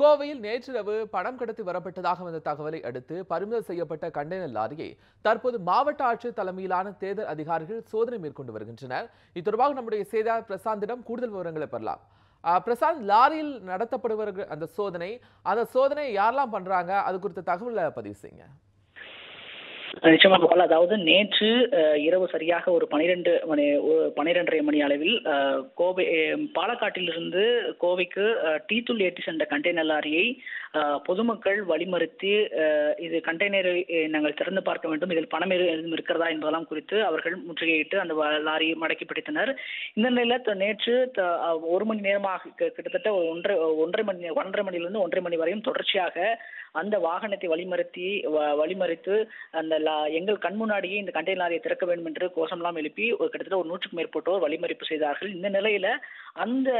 கோவையில் நேற்றிரவு பணம் கடத்தி வரப்பட்டதாக வந்த தகவலை அடுத்து பறிமுதல் செய்யப்பட்ட கண்டெய்னர் லாரியை தற்போது மாவட்ட ஆட்சியர் தலைமையிலான தேர்தல் அதிகாரிகள் சோதனை மேற்கொண்டு வருகின்றனர். இது தொடர்பாக நம்முடைய செய்தியாளர் பிரசாந்திடம் கூடுதல் விவரங்களை பெறலாம். பிரசாந்த் லாரியில் நடத்தப்படுகிற அந்த சோதனை அந்த சோதனை யாரெல்லாம் பண்றாங்க? அது குறித்த தகவலை பதிவு செய்யுங்க. நிச்சயமாக பல அதாவது நேற்று இரவு சரியாக ஒரு பனிரெண்டு மணி பனிரெண்டரை மணி அளவில் கோவை பாலக்காட்டிலிருந்து கோவைக்கு டீத்தூள் ஏற்றி சென்ற கண்டெய்னர் லாரியை பொதுமக்கள் வழிமறித்து இது கண்டெய்னரை நாங்கள் திறந்து பார்க்க வேண்டும். இதில் பணம் எது- எதுவும் இருக்கிறதா என்பதெல்லாம் குறித்து அவர்கள் முற்றுகையிட்டு அந்த வ- லாரியை மடக்கி பிடித்தனர். இந்த நிலையில த- நேற்று த- ஒரு மணி நேரமாக கிட்டத்தட்ட ஒன்றரை ஒன்றரை மணி ஒன்றரை மணிலிருந்து ஒன்றரை மணி வரையும் தொடர்ச்சியாக அந்த வாகனத்தை வழிமறித்தி வ- வழிமறித்து அந்த எங்கள் கண் முன்னாடியே இந்த கண்டெய்னர் லாரியை திறக்க வேண்டும் என்று கோஷம்லாம் எழுப்பி ஒரு கிட்டத்தட்ட ஒரு நூற்றுக்கும் மேற்பட்டோர் வழிமறிப்பு செய்தார்கள். இந்த நிலையில அந்த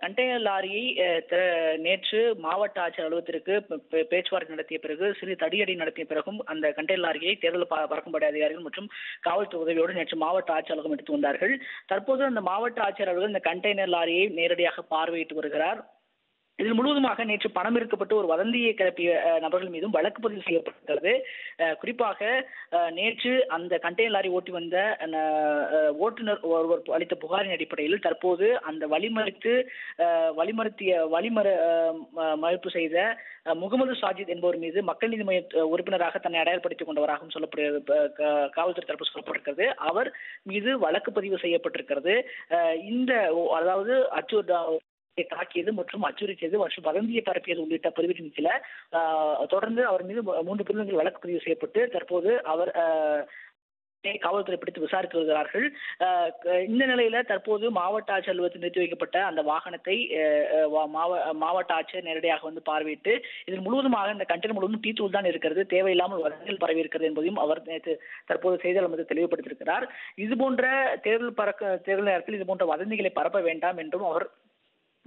கண்டெய்னர் லாரியை த- நேற்று மாவட்ட ஆட்சியர் அலுவலகத்திற்கு பே- பேச்சுவார்த்தை நடத்திய பிறகு சிறு தடியடி நடத்திய பிறகும் அந்த கண்டெய்னர் லாரியை தேர்தல் பறக்கும்படை அதிகாரிகள் மற்றும் காவல்துறை உதவியோடு நேற்று மாவட்ட ஆட்சியர் அலுவலகம் எடுத்து வந்தார்கள். தற்போது அந்த மாவட்ட ஆட்சியர் அலுவலகம் இந்த கண்டெய்னர் லாரியை நேரடியாக பார்வையிட்டு வருகிறார். இதில் முழுவதுமாக நேற்று பணம் இருக்கப்பட்டு ஒரு வதந்தியை கிளப்பிய நபர்கள் மீதும் வழக்கு பதிவு செய்யப்பட்டுள்ளது குறிப்பாக நேற்று அந்த கண்டெய்னர் லாரி ஓட்டி வந்த ஓட்டுநர் ஒருவர் அளித்த புகாரின் அடிப்படையில் தற்போது அந்த வழிமறித்து வழிமறுத்திய வழிமறித்திய வழிமற ம- மறுப்பு செய்த முகமது சாஜித் என்பவர் மீது மக்கள் நீதி மைய உறுப்பினராக தன்னை அடையாளப்படுத்திக் கொண்டவராகவும் சொல்லப்படுகிறது க- காவல்துறை தரப்பு சொல்லப்பட்டிருக்கிறது. அவர் மீது வழக்கு பதிவு செய்யப்பட்டிருக்கிறது. இந்த ஓ- அதாவது அச்சு தாக்கியது மற்றும் அச்சுறுத்தியது மற்றும் வதந்தியை பரப்பியது உள்ளிட்ட பிரிவுகளின் சில தொடர்ந்து அவர் மீது மூன்று பிரிவுகள் வழக்கு பதிவு செய்யப்பட்டு தற்போது அவர் காவல்துறை பிடித்து விசாரித்து வருகிறார்கள். இந்த நிலையில தற்போது மாவட்ட ஆட்சியர் அலுவலகத்தில் நிறுத்தி வைக்கப்பட்ட அந்த வாகனத்தை மாவ- மாவட்ட ஆட்சியர் நேரடியாக வந்து பார்வையிட்டு இதில் முழுவதுமாக இந்த கண்டெய்னர் முழுவதும் டீத்தூள் தான் இருக்கிறது தேவையில்லாமல் வதந்திகள் பரவி இருக்கிறது என்பதையும் அவர் நேற்று தற்போது செய்தியாளர் வந்து தெளிவுபடுத்தியிருக்கிறார். இது போன்ற தேர்தல் பறக்க தேர்தல் நேரத்தில் இது போன்ற வதந்திகளை பரப்ப வேண்டாம் என்றும் அவர்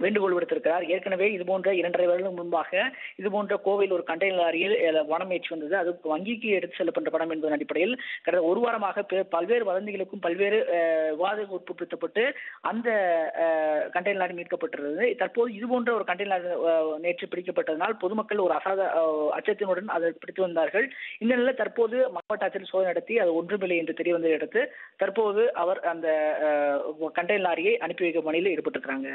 வேண்டுகோள் விடுத்திருக்கிறார் ஏற்கனவே இது போன்ற இரண்டரை வருடம் முன்பாக இது போன்ற கோவையில் ஒரு கண்டெய்னர் லாரியில் அஹ், பணம் ஏற்றி வந்தது. அது வங்கிக்கு எடுத்து செல்லப்பட்ட பணம் என்பதன் அடிப்படையில் கடந்த ஒரு வாரமாக பெ- பல்வேறு வதந்திகளுக்கும் பல்வேறு அஹ், விவாதங்கள் உட்படுத்தப்பட்டு அந்த கண்டெய்னர் லாரி மீட்கப்பட்டிருந்தது. தற்போது இது போன்ற ஒரு கண்டெய்னர் லாரி நேற்று பிடிக்கப்பட்டதனால் பொதுமக்கள் ஒரு அசாத அச்சத்தினுடன் அதை பிடித்து வந்தார்கள். இந்த நிலையில் தற்போது மாவட்ட ஆட்சியர் சோதனை நடத்தி அது ஒன்றுமில்லை என்று தெரிய வந்ததை அடுத்து தற்போது அவர் அந்த கண்டெய்னர் லாரியை அனுப்பி வைக்கும் பணியில் ஈடுபட்டிருக்கிறாங்க.